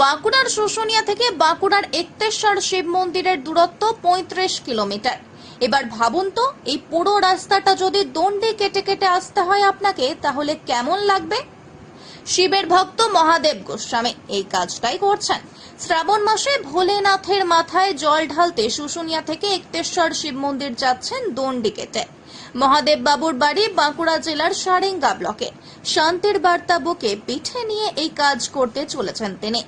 বাঁকুড়ার শুশুনিয়া থেকে বাঁকুড়ার একতেশ্বর শিব মন্দিরের দূরত্ব পঁয়ত্রিশ কিলোমিটার। এবার ভাবুন তো, এই পুরো রাস্তাটা যদি দণ্ডে কেটে কেটে আসতে হয় আপনাকে, তাহলে কেমন লাগবে? শিবের ভক্ত মহাদেব গোস্বামী এই কাজটাই করছেন। শ্রাবণ মাসে ভোলেনাথের মাথায় জল ঢালতে শুশুনিয়া থেকে একতেশ্বর শিব মন্দির যাচ্ছেন দণ্ডি কেটে। মহাদেব বাবুর বাড়ি বাঁকুড়া জেলার সারেঙ্গা ব্লকে। শান্তির বার্তা বুকে পিঠে নিয়ে এই কাজ করতে চলেছেন তিনি।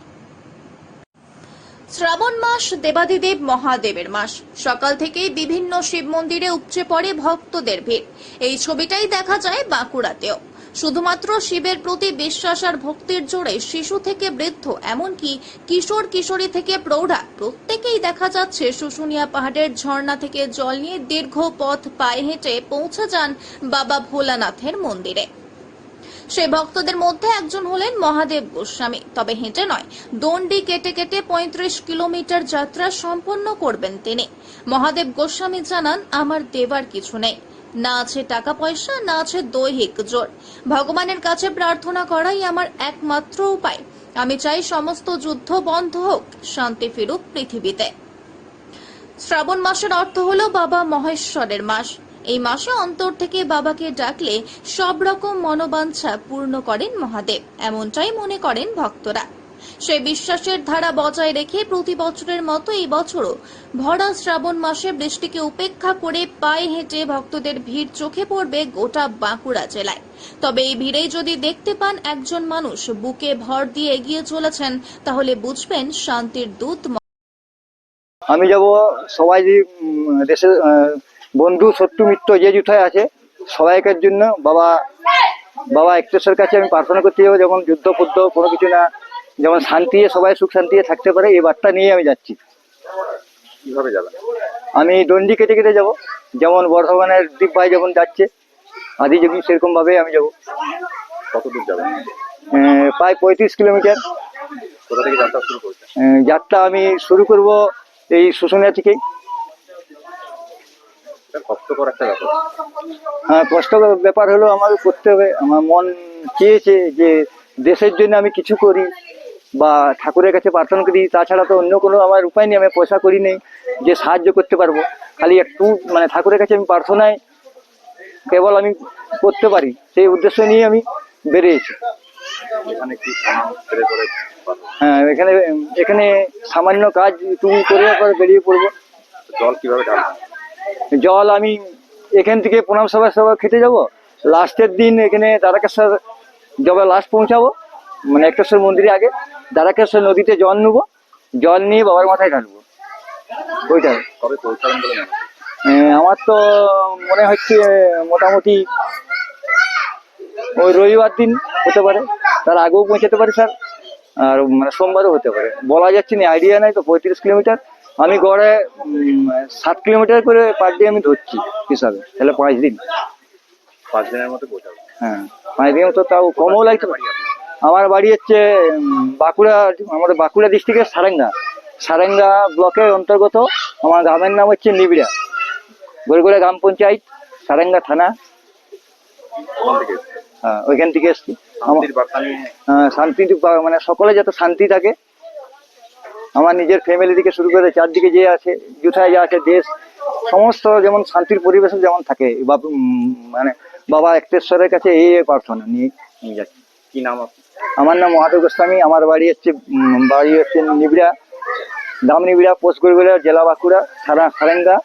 শ্রাবণ মাস দেবাদিদেব মহাদেবের মাস। সকাল থেকেই বিভিন্ন শিব মন্দিরে উপচে পড়ে ভক্তদের ভিড়। এই ছবিটাই দেখা যায় বাঁকুড়াতেও। শুধুমাত্র শিবের প্রতি বিশ্বাস আর ভক্তির জোরে শিশু থেকে বৃদ্ধ, এমনকি কিশোর কিশোরী থেকে প্রৌঢ়া প্রত্যেকেই দেখা যাচ্ছে শুশুনিয়া পাহাড়ের ঝর্ণা থেকে জল নিয়ে দীর্ঘ পথ পায়ে হেঁটে পৌঁছে যান বাবা ভোলানাথের মন্দিরে। সেই ভক্তদের মধ্যে একজন হলেন মহাদেব গোস্বামী। তবে হেঁটে নয়, দণ্ডি কেটে কেটে পঁয়ত্রিশ কিলোমিটার যাত্রা সম্পন্ন করবেন তিনি। মহাদেব গোস্বামী জানান, আমার দেবার কিছু নেই। না আছে টাকা পয়সা, না আছে দৈহিক জোর। ভগবানের কাছে প্রার্থনা করাই আমার একমাত্র উপায়। আমি চাই সমস্ত যুদ্ধ বন্ধ হোক, শান্তি ফিরুক পৃথিবীতে। শ্রাবণ মাসের অর্থ হলো বাবা মহেশ্বরের মাস। এই মাসে অন্তর থেকে বাবাকে ডাকলে সব রকম মনোবাঞ্ছা পূর্ণ করেন মহাদেব, এমনটাই মনে করেন ভক্তরা। সেই বিশ্বাসের ধারা বজায় রেখে প্রতি বছরের মতো এই বছরও ভরা শ্রাবণ মাসে বৃষ্টিকে উপেক্ষা করে পায়ে হেঁটে ভক্তদের ভিড় চোখে পড়বে গোটা বাঁকুড়া জেলায়। তবে এই ভিড়েই যদি দেখতে পান একজন মানুষ বুকে ভর দিয়ে এগিয়ে চলেছেন, তাহলে বুঝবেন শান্তির দূত আমি যাব সবাই দেশের বন্ধু শত্রু মিত্র যে যুথায় আছে সবাইকার জন্য বাবা বাবা একটেশ্বর কাছে আমি প্রার্থনা করতে যাব যেমন যুদ্ধ ফুদ্ধ কোনো কিছু না যেমন শান্তি সবাই সুখ শান্তি থাকতে পারে এই বার্তা নিয়ে আমি যাচ্ছি। কীভাবে যাবেন আমি দণ্ডি কেটে কেটে যাব যেমন বর্ধমানের দ্বীপ ভাই যেমন যাচ্ছে আদি যোগী সেরকম ভাবে আমি যাব। কত দূর যাবেন প্রায় পঁয়ত্রিশ কিলোমিটার। কোথা থেকে যাত্রা শুরু করছেন যাত্রা আমি শুরু করব এই শুশুনিয়া থেকেই। কষ্টকর একটা ব্যাপার। হ্যাঁ কষ্টকর ব্যাপার হলো আমাকে করতে হবে। আমার মন চেয়েছে যে দেশের জন্য আমি কিছু করি বা ঠাকুরের কাছে প্রার্থনা করি। তাছাড়া তো অন্য কোনো আমার উপায় নেই আমি পয়সা করি নেই যে সাহায্য করতে পারব। খালি একটু মানে ঠাকুরের কাছে আমি প্রার্থনায় কেবল আমি করতে পারি। সেই উদ্দেশ্য নিয়ে আমি বেরিয়েছি? হ্যাঁ এখানে এখানে সামান্য কাজ তুমি করে পরে বেরিয়ে পড়ব। জল কীভাবে জল আমি এখান থেকে প্রণাম সভা সভা খেতে যাব। লাস্টের দিন এখানে দ্বারকেশ্বর যবে লাস্ট পৌঁছাবো মানে একটেশ্বর মন্দিরে আগে। দ্বারকেশ্বর নদীতে জল নেব জল নিয়ে বাবার মাথায় ঢালবো। হচ্ছে? আহ, আমার তো মনে হচ্ছে মোটামুটি ওই রবিবার দিন হতে পারে। তার আগেও পৌঁছাতে পারে স্যার। আর মানে সোমবারও হতে পারে। বলা যাচ্ছে না আইডিয়া নাই তো পঁয়ত্রিশ কিলোমিটার। আমি গড়ে সাত কিলোমিটার করে পার ডে আমি ধরছি হিসাবে তাহলে পাঁচ দিন। পাঁচ দিনের মতো হ্যাঁ পাঁচ দিনের মতো তাও কমও লাগতে পারে। আমার বাড়ি হচ্ছে বাঁকুড়া আমাদের বাঁকুড়া ডিস্ট্রিক্টের সারেঙ্গা। সারেঙ্গা ব্লকের অন্তর্গত আমার গ্রামের নাম হচ্ছে নিবিড়া। গড়গড়া গ্রাম পঞ্চায়েত সারেঙ্গা থানা। হ্যাঁ, ওইখান থেকে এসছি। শান্তি মানে সকলে যাতে শান্তি থাকে আমার নিজের ফ্যামিলি থেকে শুরু করে চারদিকে যে আছে যুথায় যা আছে দেশ সমস্ত যেমন শান্তির পরিবেশে যেমন থাকে মানে বাবা একটেশ্বরের কাছে এই প্রার্থনা নিয়ে নিয়ে যাচ্ছি। কি নাম আমার নাম মহাদেব গোস্বামী আমার বাড়ি হচ্ছে বাড়ি হচ্ছে নিবিড়া দাম নিবিড়া পোস্ট জেলা বাঁকুড়া সারা সারেঙ্গা।